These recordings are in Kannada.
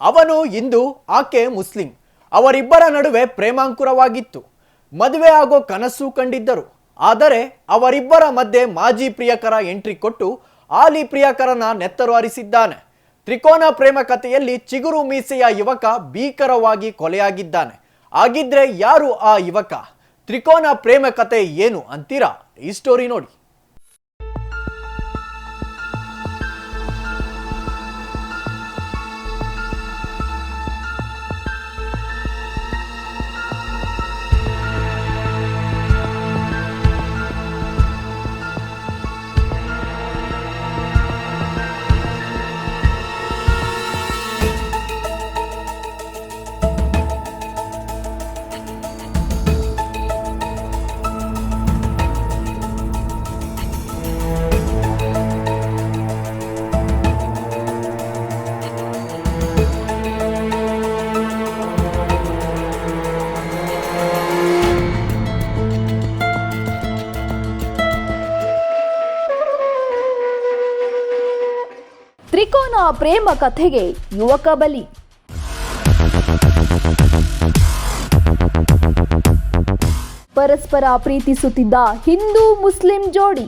ಅವನು ಹಿಂದೂ ಆಕೆ ಮುಸ್ಲಿಂ. ಅವರಿಬ್ಬರ ನಡುವೆ ಪ್ರೇಮಾಂಕುರವಾಗಿತ್ತು. ಮದುವೆ ಆಗೋ ಕನಸು ಕಂಡಿದ್ದರು. ಆದರೆ ಅವರಿಬ್ಬರ ಮಧ್ಯೆ ಮಾಜಿ ಪ್ರಿಯಕರ ಎಂಟ್ರಿ ಕೊಟ್ಟು ಆಲಿ ಪ್ರಿಯಕರನ ನೆತ್ತರು ಹರಿಸಿದ್ದಾನೆ. ತ್ರಿಕೋನ ಪ್ರೇಮ ಕಥೆಯಲ್ಲಿ ಚಿಗುರು ಮೀಸೆಯ ಯುವಕ ಭೀಕರವಾಗಿ ಕೊಲೆಯಾಗಿದ್ದಾನೆ. ಆಗಿದ್ರೆ ಯಾರು ಆ ಯುವಕ? ತ್ರಿಕೋನ ಪ್ರೇಮ ಕಥೆ ಏನು ಅಂತೀರಾ? ಈ ಸ್ಟೋರಿ ನೋಡಿ. ತ್ರಿಕೋನ ಪ್ರೇಮ ಕಥೆಗೆ ಯುವಕ ಬಲಿ. ಪರಸ್ಪರ ಪ್ರೀತಿಸುತ್ತಿದ್ದ ಹಿಂದೂ ಮುಸ್ಲಿಂ ಜೋಡಿ.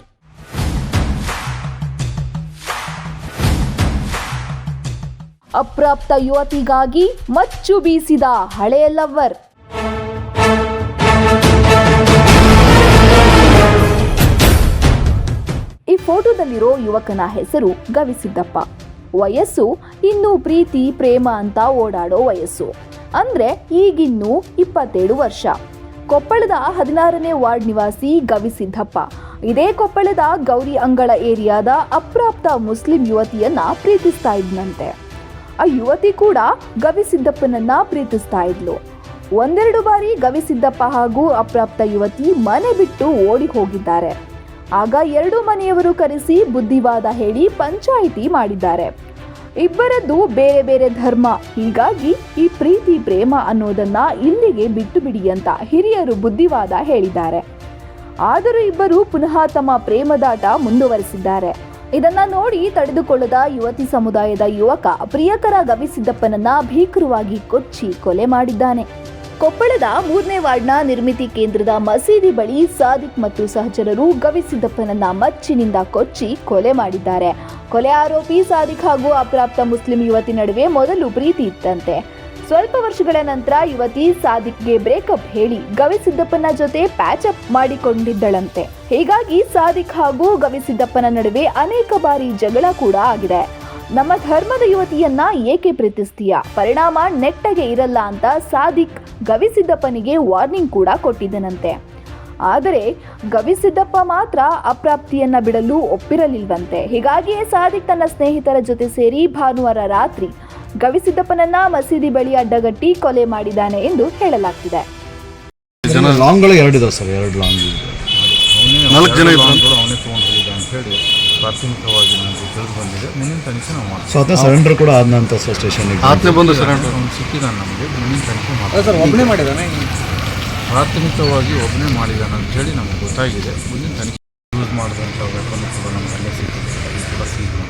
ಅಪ್ರಾಪ್ತ ಯುವತಿಗಾಗಿ ಮಚ್ಚು ಬೀಸಿದ ಹಳೆಯ ಲವ್ವರ್. ಫೋಟೋದಲ್ಲಿರೋ ಯುವಕನ ಹೆಸರು ಗವಿಸಿದ್ದಪ್ಪ. ವಯಸ್ಸು ಇನ್ನು ಪ್ರೀತಿ, ಪ್ರೇಮ ಅಂತ ಓಡಾಡೋ ವಯಸ್ಸು. ಅಂದ್ರೆ ಈಗಿನ್ನು ಇಪ್ಪತ್ತೇಳು ವರ್ಷ. ಕೊಪ್ಪಳದ ಹದಿನಾರನೇ ವಾರ್ಡ್ ನಿವಾಸಿ ಗವಿಸಿದ್ದಪ್ಪ. ಇದೇ ಕೊಪ್ಪಳದ ಗೌರಿ ಅಂಗಳ ಏರಿಯಾದ ಅಪ್ರಾಪ್ತ ಮುಸ್ಲಿಂ ಯುವತಿಯನ್ನ ಪ್ರೀತಿಸ್ತಾ ಇದ್ನಂತೆ. ಆ ಯುವತಿ ಕೂಡ ಗವಿಸಿದ್ದಪ್ಪನನ್ನ ಪ್ರೀತಿಸ್ತಾ ಇದ್ಲು. ಒಂದೆರಡು ಬಾರಿ ಗವಿಸಿದ್ದಪ್ಪ ಹಾಗೂ ಅಪ್ರಾಪ್ತ ಯುವತಿ ಮನೆ ಬಿಟ್ಟು ಓಡಿ ಹೋಗಿದ್ದಾರೆ. ಆಗ ಎರಡು ಮನೆಯವರು ಕರೆಸಿ ಬುದ್ಧಿವಾದ ಹೇಳಿ ಪಂಚಾಯಿತಿ ಮಾಡಿದ್ದಾರೆ. ಇಬ್ಬರದ್ದು ಬೇರೆ ಬೇರೆ ಧರ್ಮ. ಹೀಗಾಗಿ ಈ ಪ್ರೀತಿ, ಪ್ರೇಮ ಅನ್ನೋದನ್ನ ಇಲ್ಲಿಗೆ ಬಿಟ್ಟು ಬಿಡಿ ಅಂತ ಹಿರಿಯರು ಬುದ್ಧಿವಾದ ಹೇಳಿದ್ದಾರೆ. ಆದರೂ ಇಬ್ಬರು ಪುನಃ ತಮ್ಮ ಪ್ರೇಮದಾಟ ಮುಂದುವರೆಸಿದ್ದಾರೆ. ಇದನ್ನ ನೋಡಿ ತಡೆದುಕೊಳ್ಳದ ಯುವತಿ ಸಮುದಾಯದ ಯುವಕ ಪ್ರಿಯಕರ ಗವಿಸಿದ್ದಪ್ಪನನ್ನ ಭೀಕರವಾಗಿ ಕೊಚ್ಚಿ ಕೊಲೆ ಮಾಡಿದ್ದಾನೆ. ಕೊಪ್ಪಳದ ಮೂರನೇ ವಾರ್ಡ್ನ ನಿರ್ಮಿತಿ ಕೇಂದ್ರದ ಮಸೀದಿ ಬಳಿ ಸಾದಿಕ್ ಮತ್ತು ಸಹಚರರು ಗವಿಸಿದ್ದಪ್ಪನನ್ನ ಮಚ್ಚಿನಿಂದ ಕೊಚ್ಚಿ ಕೊಲೆ ಮಾಡಿದ್ದಾರೆ. ಕೊಲೆ ಆರೋಪಿ ಸಾದಿಕ್ ಹಾಗೂ ಅಪ್ರಾಪ್ತ ಮುಸ್ಲಿಂ ಯುವತಿ ನಡುವೆ ಮೊದಲು ಪ್ರೀತಿ ಇತ್ತಂತೆ. ಸ್ವಲ್ಪ ವರ್ಷಗಳ ನಂತರ ಯುವತಿ ಸಾದಿಕ್ಗೆ ಬ್ರೇಕಪ್ ಹೇಳಿ ಗವಿಸಿದ್ದಪ್ಪನ ಜೊತೆ ಪ್ಯಾಚ್ ಅಪ್ ಮಾಡಿಕೊಂಡಿದ್ದಳಂತೆ. ಹೀಗಾಗಿ ಸಾದಿಕ್ ಹಾಗೂ ಗವಿಸಿದ್ದಪ್ಪನ ನಡುವೆ ಅನೇಕ ಬಾರಿ ಜಗಳ ಕೂಡ ಆಗಿದೆ. ನಮ್ಮ ಧರ್ಮದ ಯುವತಿಯನ್ನ ಏಕೆ ಪ್ರೀತಿಸ್ತೀಯ? ಪರಿಣಾಮ ನೆಟ್ಟಗೆ ಇರಲ್ಲ ಅಂತ ಸಾದಿಕ್ ಗವಿಸಿದ್ದಪ್ಪನಿಗೆ ವಾರ್ನಿಂಗ್ ಕೂಡ ಕೊಟ್ಟಿದ್ದನಂತೆ. ಆದರೆ ಗವಿಸಿದ್ದಪ್ಪ ಮಾತ್ರ ಅಪ್ರಾಪ್ತಿಯನ್ನ ಬಿಡಲು ಒಪ್ಪಿರಲಿಲ್ವಂತೆ. ಹೀಗಾಗಿಯೇ ಸಾದಿಕ್ ತನ್ನ ಸ್ನೇಹಿತರ ಜೊತೆ ಸೇರಿ ಭಾನುವಾರ ರಾತ್ರಿ ಗವಿಸಿದ್ದಪ್ಪನನ್ನ ಮಸೀದಿ ಬಳಿ ಅಡ್ಡಗಟ್ಟಿ ಕೊಲೆ ಮಾಡಿದ್ದಾನೆ ಎಂದು ಹೇಳಲಾಗ್ತಿದೆ. ನಾಲ್ಕು ಜನ ಅವನೇ ತೊಗೊಂಡು ಹೋಗಿದ್ದ ಪ್ರಾಥಮಿಕವಾಗಿ ತಿಳಿದು ಬಂದಿದೆ. ಮುಂದಿನ ತನಿಖೆ ನಾವು ಮಾಡ್ತೀವಿ. ಸೊ ಅದನ್ನ ಸರೆಂಡರ್ ಕೂಡ ಆದ ನಂತರ ಸರ್ ಸ್ಟೇಷನ್ಗೆ ಆತನೇ ಬಂದು ಸರೆಂಡರ್ ಒಂದು ಸಿಕ್ಕಿದ್ದಾನೆ ನಮಗೆ. ಮುಂದಿನ ತನಿಖೆ ಮಾಡ್ತೀವಿ. ಸರ್ ಒಬ್ಬನೇ ಮಾಡಿದಾನೆ? ಪ್ರಾಥಮಿಕವಾಗಿ ಒಬ್ಬನೇ ಮಾಡಿದ್ದಾನೆ ಅಂತೇಳಿ ನಮಗೆ ಗೊತ್ತಾಗಿದೆ. ಮುಂದಿನ ತನಿಖೆ ಯೂಸ್ ಮಾಡಿದಂಥ ವೆಪನ್ ಕೂಡ ನಮಗೆ ಅಲ್ಲೇ ಸಿಕ್ಕಿದೆ ಅದು ಕೂಡ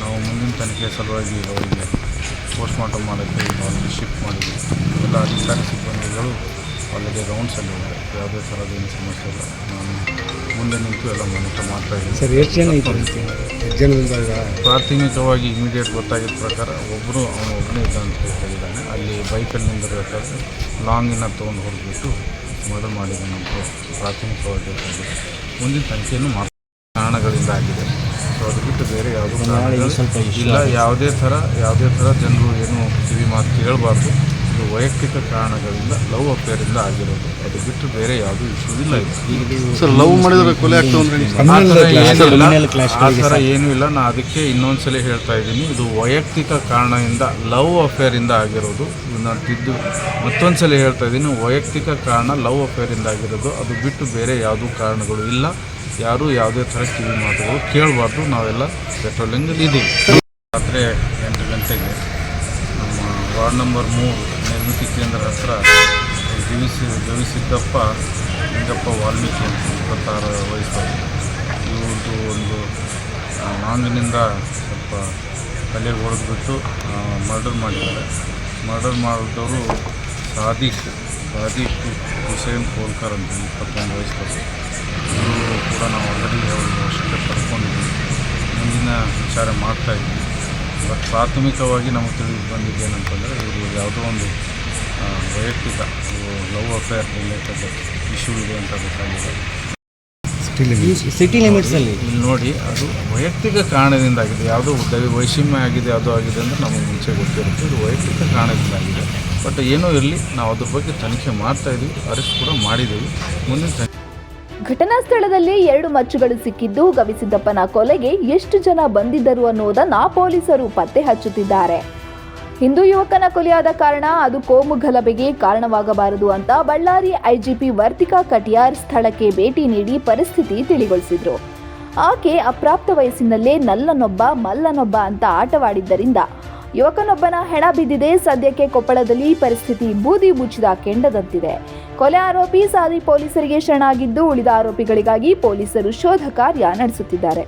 ನಾವು ಮುಂದಿನ ತನಿಖೆ ಸಲುವಾಗಿ ಅವರಿಗೆ ಪೋಸ್ಟ್ ಮಾರ್ಟಮ್ ಮಾಡೋಕ್ಕೆ ಈಗ ಅವರಿಗೆ ಶಿಫ್ಟ್ ಮಾಡಿದ್ವಿ. ಎಲ್ಲ ಅಧಿಕಾರಿ ಸಿಬ್ಬಂದಿಗಳು ಅಲ್ಲಿಗೆ ರೌಂಡ್ಸಲ್ಲಿ ಯಾವುದೇ ಥರದ ಏನು ಸಮಸ್ಯೆ ಇಲ್ಲ. ನಿಂತು ಎಲ್ಲ ಮಾಡ್ತಾ ಇದ್ದೀನಿ. ಸರ್ ಎಷ್ಟು ಜನ ಇದ್ದಾರೆ ಎಷ್ಟು ಜನದಿಂದ ಪ್ರಾಥಮಿಕವಾಗಿ ಇಮಿಡಿಯೇಟ್ ಗೊತ್ತಾಗಿದ್ದ ಪ್ರಕಾರ ಒಬ್ಬರು ಅವನು ಒಬ್ಬನೇ ಇದ್ದ ಅಂತ ಹೇಳಿದ್ದಾನೆ ಅಲ್ಲಿ ಬೈಕಲ್ಲಿ ನಿಂದಿರಬೇಕಾದ್ರೆ ಲಾಂಗಿನ ತೊಗೊಂಡು ಹೊರಬಿಟ್ಟು ಮರ್ಡರ್ ಮಾಡಿದ್ದಾನೆ ಅಂತ ಪ್ರಾಥಮಿಕವಾಗಿ ಗೊತ್ತಾಗಿದೆ. ಮುಂದಿನ ತನಿಖೆಯನ್ನು ಮಾಡ ಕಾರಣಗಳಿಂದ ಆಗಿದೆ. ಸೊ ಅದು ಬಿಟ್ಟು ಬೇರೆ ಯಾವುದೂ ಇಲ್ಲ ಯಾವುದೇ ಥರ ಯಾವುದೇ ಥರ ಜನರು ಏನು ಕಿವಿ ಮಾತು ಕೇಳಬಾರ್ದು. ಇದು ವೈಯಕ್ತಿಕ ಕಾರಣಗಳಿಂದ ಲವ್ ಇಂದ ಆಗಿರೋದು. ಅದು ಬಿಟ್ಟು ಬೇರೆ ಯಾವುದೂ ಇಶ್ಯೂ ಇಲ್ಲ ಇದು. ಸರ್ ಲವ್ ಮಾಡಿದ್ರೆ ಕೊಲೆ ಆ ಥರ ಏನಿಲ್ಲ ಆ ಥರ ಏನೂ ಇಲ್ಲ. ನಾನು ಅದಕ್ಕೆ ಇನ್ನೊಂದ್ಸಲ ಹೇಳ್ತಾ ಇದ್ದೀನಿ. ಇದು ವೈಯಕ್ತಿಕ ಕಾರಣದಿಂದ ಲವ್ ಅಫೇರಿಂದ ಆಗಿರೋದು. ನಾನು ತಿದ್ದು ಮತ್ತೊಂದ್ಸಲ ಹೇಳ್ತಾ ಇದ್ದೀನಿ. ವೈಯಕ್ತಿಕ ಕಾರಣ ಲವ್ ಅಫೇರಿಂದ ಆಗಿರೋದು. ಅದು ಬಿಟ್ಟು ಬೇರೆ ಯಾವುದೂ ಕಾರಣಗಳು ಇಲ್ಲ. ಯಾರೂ ಯಾವುದೇ ಥರ ಕಿವಿ ಮಾತುಗಳು ಕೇಳಬಾರ್ದು. ನಾವೆಲ್ಲ ಪೆಟ್ರೋಲಿಂಗಲ್ಲಿ ಇದ್ದೀವಿ ರಾತ್ರಿ ಎಂಟು ಗಂಟೆಗೆ ನಮ್ಮ ವಾರ್ಡ್ ನಂಬರ್ ಮೂರು ನಿರ್ಮಿತಿ ಕೇಂದ್ರ ಹತ್ರ ಜೀವಿಸಿ ಜೀವಿಸಿದ್ದಪ್ಪ ಲಿಂಗಪ್ಪ ವಾಲ್ಮೀಕಿ ಅಂತ ಇಪ್ಪತ್ತಾರು ವಯಸ್ಸು. ಇವ್ರದ್ದು ಒಂದು ನಾಂಗಿನಿಂದ ಸ್ವಲ್ಪ ತಲೆಗೆ ಹೊಡೆದ್ಬಿಟ್ಟು ಮರ್ಡರ್ ಮಾಡಿದ್ದಾರೆ. ಮರ್ಡರ್ ಮಾಡಿದವರು ಸಾದಿಕ್ ಸಾದಿಕ್ ಹುಸೇನ್ ಕೋಲ್ಕರ್ ಅಂತ ಇಪ್ಪತ್ತೊಂದು ವಯಸ್ಸು. ಇವರು ಕೂಡ ನಾವು ಆಲ್ರೆಡಿ ಅವ್ರಿಗೆ ವಶಕ್ಕೆ ಪಡ್ಕೊಂಡಿದ್ದೀವಿ ಮುಂದಿನ ವಿಚಾರ ಬಟ್ ಪ್ರಾಥಮಿಕವಾಗಿ ನಮಗೆ ತಿಳಿದು ಬಂದಿದ್ದು ಏನಂತಂದರೆ ಇವರು ಯಾವುದೋ ಒಂದು ವೈಯಕ್ತಿಕ ಲವ್ ಅಫೇರ್ ರಿಲೇಟೆಡ್ ಇಶ್ಯೂ ಇದೆ ಅಂತ ಗೊತ್ತಾಗಿದೆ. ಸಿಟಿ ಲಿಮಿಟ್ಸಲ್ಲಿ ಇಲ್ಲಿ ನೋಡಿ ಅದು ವೈಯಕ್ತಿಕ ಕಾರಣದಿಂದ ಆಗಿದೆ. ಯಾವುದೋ ದವಿ ವೈಷಮ್ಯ ಆಗಿದೆ ಅದು ಆಗಿದೆ ಅಂದರೆ ನಮಗೆ ಮುಂಚೆ ಗೊತ್ತಿರುತ್ತೆ. ಇದು ವೈಯಕ್ತಿಕ ಕಾರಣದಿಂದ ಆಗಿದೆ. ಬಟ್ ಏನೂ ಇರಲಿ ನಾವು ಅದ್ರ ಬಗ್ಗೆ ತನಿಖೆ ಮಾಡ್ತಾ ಇದ್ದೀವಿ ಅರೆಸ್ಟ್ ಕೂಡ ಮಾಡಿದ್ದೀವಿ. ಮುಂದಿನ ತನಿಖೆ ಘಟನಾ ಸ್ಥಳದಲ್ಲಿ ಎರಡು ಮಚ್ಚುಗಳು ಸಿಕ್ಕಿದ್ದು, ಗವಿಸಿದ್ದಪ್ಪನ ಕೊಲೆಗೆ ಎಷ್ಟು ಜನ ಬಂದಿದ್ದರು ಅನ್ನೋದನ್ನ ಪೊಲೀಸರು ಪತ್ತೆ ಹಚ್ಚುತ್ತಿದ್ದಾರೆ. ಹಿಂದೂ ಯುವಕನ ಕೊಲೆಯಾದ ಕಾರಣ ಅದು ಕೋಮು ಗಲಭೆಗೆ ಕಾರಣವಾಗಬಾರದು ಅಂತ ಬಳ್ಳಾರಿ ಐಜಿಪಿ ವರ್ತಿಕಾ ಕಟಿಯಾರ್ ಸ್ಥಳಕ್ಕೆ ಭೇಟಿ ನೀಡಿ ಪರಿಸ್ಥಿತಿ ತಿಳಿಗೊಳಿಸಿದ್ರು. ಆಕೆ ಅಪ್ರಾಪ್ತ ವಯಸ್ಸಿನಲ್ಲೇ ನಲ್ಲನೊಬ್ಬ, ಮಲ್ಲನೊಬ್ಬ ಅಂತ ಆಟವಾಡಿದ್ದರಿಂದ ಯುವಕನೊಬ್ಬನ ಹೆಣ ಬಿದ್ದಿದೆ. ಸದ್ಯಕ್ಕೆ ಕೊಪ್ಪಳದಲ್ಲಿ ಪರಿಸ್ಥಿತಿ ಬೂದಿ ಮುಚ್ಚಿದ ಕೆಂಡದಂತಿದೆ. ಕೊಲೆ ಆರೋಪಿ ಸಾದಿ ಪೊಲೀಸರಿಗೆ ಶರಣಾಗಿದ್ದು ಉಳಿದ ಆರೋಪಿಗಳಿಗಾಗಿ ಪೊಲೀಸರು ಶೋಧ ಕಾರ್ಯ ನಡೆಸುತ್ತಿದ್ದಾರೆ